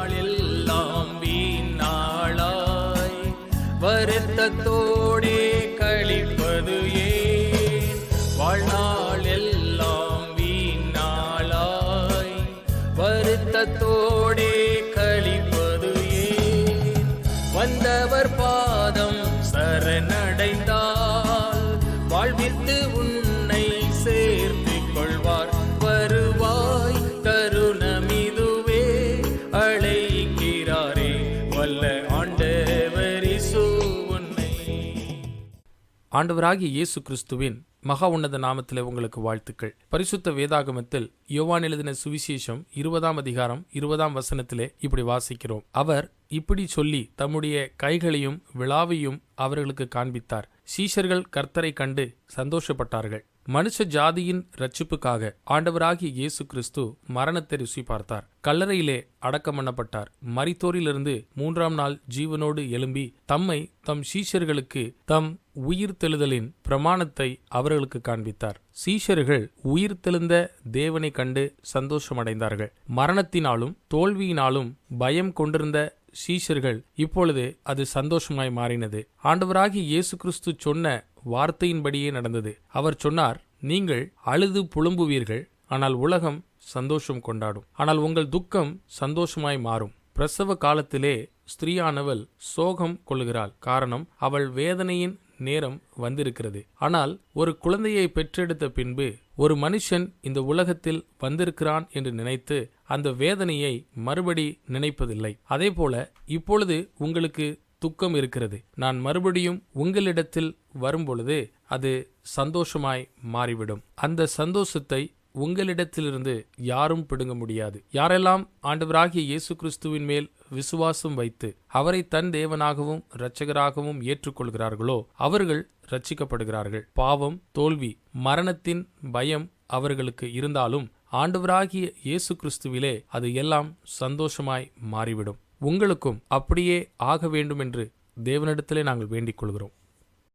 நாளெல்லாம் வீணாளாய். வருத்தத்தோடே கழிப்பது ஏன்? வாழ்நாள் வீணாளாய். வருத்தத்தோடே ஆண்டவராகிய இயேசு கிறிஸ்துவின் மகா உன்னத நாமத்திலே உங்களுக்கு வாழ்த்துக்கள். பரிசுத்த வேதாகமத்தில் யோவான் எழுதின சுவிசேஷம் இருபதாம் அதிகாரம் இருபதாம் வசனத்திலே இப்படி வாசிக்கிறோம். அவர் இப்படி சொல்லி தம்முடைய கைகளையும் விழாவையும் அவர்களுக்கு காண்பித்தார். சீஷர்கள் கர்த்தரை கண்டு சந்தோஷப்பட்டார்கள். மனுஷ ஜாதியின் ரட்சிப்புக்காக ஆண்டவராகிய இயேசு கிறிஸ்து மரணத்தை ருசி பார்த்தார். கல்லறையிலே அடக்கம் பண்ணப்பட்டார். மரித்தோரிலிருந்து மூன்றாம் நாள் ஜீவனோடு எழும்பி தம்மை தம் சீஷர்களுக்கு தம் உயிர்த்தெழுதலின் பிரமாணத்தை அவர்களுக்கு காண்பித்தார். சீஷர்கள் உயிர்த்தெழுந்த தேவனை கண்டு சந்தோஷமடைந்தார்கள். மரணத்தினாலும் தோல்வியினாலும் பயம் கொண்டிருந்த சீஷர்கள் இப்பொழுது அது சந்தோஷமாய் மாறினது. ஆண்டவராகிய இயேசு கிறிஸ்து சொன்ன வார்த்தையின்படியே நடந்தது. அவர் சொன்னார் நீங்கள் அழுது புலம்புவீர்கள் ஆனால் உலகம் சந்தோஷம் கொண்டாடும். ஆனால் உங்கள் துக்கம் சந்தோஷமாய் மாறும். பிரசவ காலத்திலே ஸ்திரீயானவள் சோகம் கொள்ளுகிறாள். காரணம் அவள் வேதனையின் நேரம் வந்திருக்கிறது. ஆனால் ஒரு குழந்தையை பெற்றெடுத்த பின்பு ஒரு மனுஷன் இந்த உலகத்தில் வந்திருக்கிறான் என்று நினைத்து அந்த வேதனையை மறுபடி நினைப்பதில்லை. அதேபோல இப்பொழுது உங்களுக்கு துக்கம் இருக்கிறது. நான் மறுபடியும் உங்களிடத்தில் வரும்பொழுது அது சந்தோஷமாய் மாறிவிடும். அந்த சந்தோஷத்தை உங்களிடத்திலிருந்து யாரும் பிடுங்க முடியாது. யாரெல்லாம் ஆண்டவராகிய இயேசு கிறிஸ்துவின் மேல் விசுவாசம் வைத்து அவரை தன் தேவனாகவும் இரட்சகராகவும் ஏற்றுக்கொள்கிறார்களோ அவர்கள் ரட்சிக்கப்படுகிறார்கள் பாவம் தோல்வி மரணத்தின் பயம் அவர்களுக்கு இருந்தாலும் ஆண்டவராகிய இயேசு கிறிஸ்துவிலே அது எல்லாம் சந்தோஷமாய் மாறிவிடும். உங்களுக்கும் அப்படியே ஆக வேண்டும் என்று தேவனிடத்திலே நாங்கள் வேண்டிக் கொள்கிறோம்.